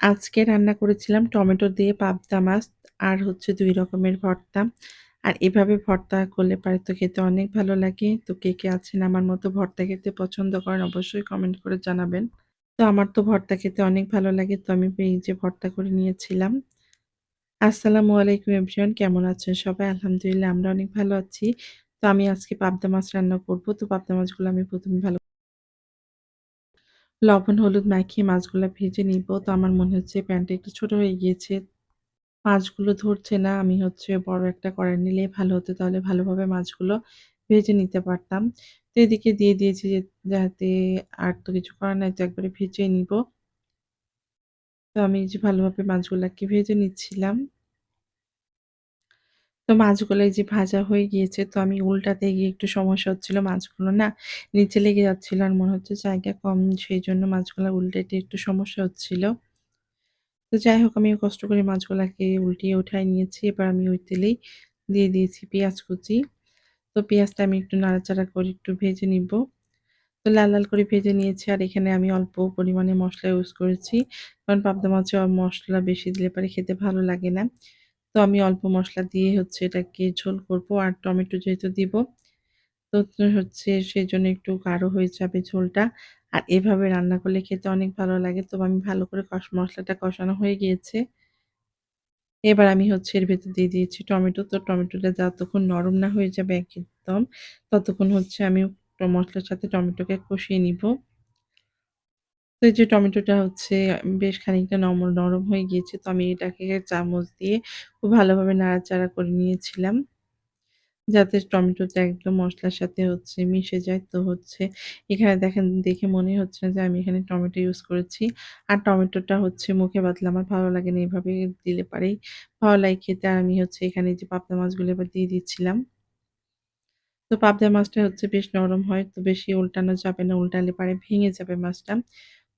আজকে রান্না করেছিলাম টমেটো দিয়ে পাবদা মাছ আর হচ্ছে দুই রকমের ভর্তা। আর এভাবে ভর্তা করলে পারে তো খেতে অনেক ভালো লাগে। তো কে, কে আছেন আমার মতো ভর্তা খেতে পছন্দ করেন অবশ্যই কমেন্ট করে জানাবেন। তো আমার তো ভর্তা খেতে অনেক ভালো লাগে। তো আমি এই যে ভর্তা করে নিয়েছিলাম। আসসালামু আলাইকুম এভরিওয়ান কেমন আছেন সবাই? আলহামদুলিল্লাহ আমরা অনেক ভালো আছি। তো আমি আজকে পাবদা মাছ রান্না করব। তো পাবদা মাছগুলো আমি ১ম এ ভালো লবণ, হলুদ মাখিয়ে মাছগুলা ভেজে নিব। তো আমার মনে হচ্ছে প্যানটা একটু ছোট হয়ে গিয়েছে। মাছগুলো ধরছে না। আমি হচ্ছে বড় একটা কড়াই নিলেই ভালো হতো। তাহলে ভালোভাবে মাছগুলো ভেজে নিতে পারতাম। তো এদিকে দিয়ে দিয়েছি যে, যাতে আর তো কিছু করার নাই, তো একবারে ভেজে নিব। তো আমি যে ভালোভাবে মাছগুলাকে ভেজে নিচ্ছিলাম। তো মাছগুলো যে ভাজা হয়ে গিয়েছে। তো আমি উল্টাতে গিয়ে একটু সমস্যা হচ্ছিল। মাছগুলো না নিচে লেগে যাচ্ছিল আর মনে হচ্ছে জায়গা কম সেই জন্য মাছগুলা উল্টাতে একটু সমস্যা হচ্ছিল। তো যাই হোক আমি কষ্ট করে মাছগুলাকে উল্টিয়ে উঠায় নিয়েছি। এবার আমি ওই তেলেই দিয়ে দিয়েছি পেঁয়াজ কুচি। তো পেঁয়াজটা আমি একটু নাড়াচাড়া করে একটু ভেজে নিব। তো লাল, লাল করে ভেজে নিয়েছি আর এখানে আমি অল্প পরিমাণে মশলা ইউজ করেছি। কারণ পাবদা মাছে মশলা বেশি দিলে পরে খেতে ভালো লাগে না। তো আমি অল্প মশলা দিয়ে হচ্ছে এটাকে ঝোল করব আর টমেটো যেহেতু দিব তো হচ্ছে সেই জন্য একটু গাঢ় হয়ে যাবে ঝোলটা। আর এভাবে রান্না করলে খেতে অনেক ভালো লাগে। তো আমি ভালো করে কষ মশলাটা কষানো হয়ে গিয়েছে। এবার আমি হচ্ছে এর ভেতর দিয়ে দিয়েছি টমেটো। তো টমেটোটা যতক্ষণ নরম না হয়ে যাবে একদম, ততক্ষণ হচ্ছে আমি মশলার সাথে টমেটোকে কষিয়ে নিব। তো এই যে টমেটোটা হচ্ছে বেশ খানিকটা নম নরম হয়ে গিয়েছে। তো আমি এটাকে চামচ দিয়ে খুব ভালোভাবে নাড়াচাড়া করে নিয়েছিলাম। যাতে টমেটোটা একদম মশলার সাথে হচ্ছে মিশে যায়। তো হচ্ছে এখানে দেখেন, দেখে মনে হচ্ছে না যে আমি এখানে টমেটো ইউজ করেছি। আর টমেটোটা হচ্ছে মুখে বাদলে আমার ভালো লাগে না। এভাবে দিলে পারেই ভালো লাগে খেতে। আর আমি হচ্ছে এখানে যে পাবদা মাছগুলো এবার দিয়ে দিচ্ছিলাম। তো পাবদা মাছটা হচ্ছে বেশ নরম হয়। তো বেশি উল্টানো যাবে না। উল্টালে পারে ভেঙে যাবে মাছটা।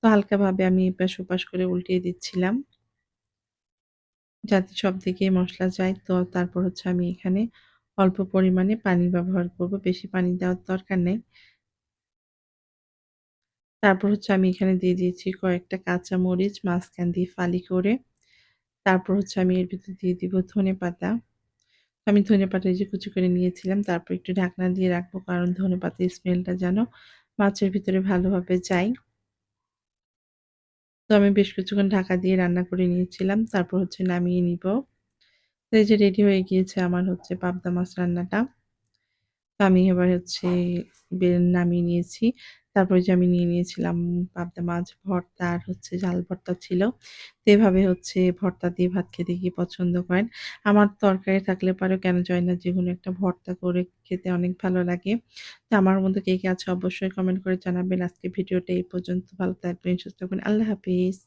তো হালকাভাবে আমি এপাশ ওপাশ করে উল্টিয়ে দিচ্ছিলাম। যাতে সব দিকে মসলা যায়। তো তারপর হচ্ছে আমি এখানে অল্প পরিমাণে পানি ব্যবহার করব। বেশি পানি দেওয়ার দরকার নেই। তারপর হচ্ছে আমি এখানে দিয়ে দিয়েছি কয়েকটা কাঁচা মরিচ মাঝখান দিয়ে ফালি করে। তারপর হচ্ছে আমি এর ভিতর দিয়ে দিব ধনেপাতা। আমি ধনেপাতা এই যে কুচি করে নিয়েছিলাম। তারপর একটু ঢাকনা দিয়ে রাখব, কারণ ধনেপাতার স্মেলটা যেন মাছের ভিতরে ভালোভাবে যায়। আমি বেশ কিছুক্ষণ ঢাকা দিয়ে রান্না করে নিয়েছিলাম। তারপর হচ্ছে নামিয়ে নিব। এই যে রেডি হয়ে গিয়েছে আমার হচ্ছে পাবদা মাছ রান্নাটা। তো আমি এবার হচ্ছে নামিয়ে নিয়েছি। তারপরে যে আমি নিয়ে নিয়েছিলাম পাবদা মাছ ভর্তা আর হচ্ছে জাল ভর্তা ছিল। তো এভাবে হচ্ছে ভর্তা দিয়ে ভাত খেতে কি পছন্দ করেন? আমার তরকারি থাকলে পারে কেন যায় না যে কোনো একটা ভর্তা করে খেতে অনেক ভালো লাগে। তো আমার মতো কে, কে আছে অবশ্যই কমেন্ট করে জানাবেন। আজকে ভিডিওটা এই পর্যন্ত। ভালো থাকবেন, সুস্থ থাকবেন। আল্লাহ হাফিজ।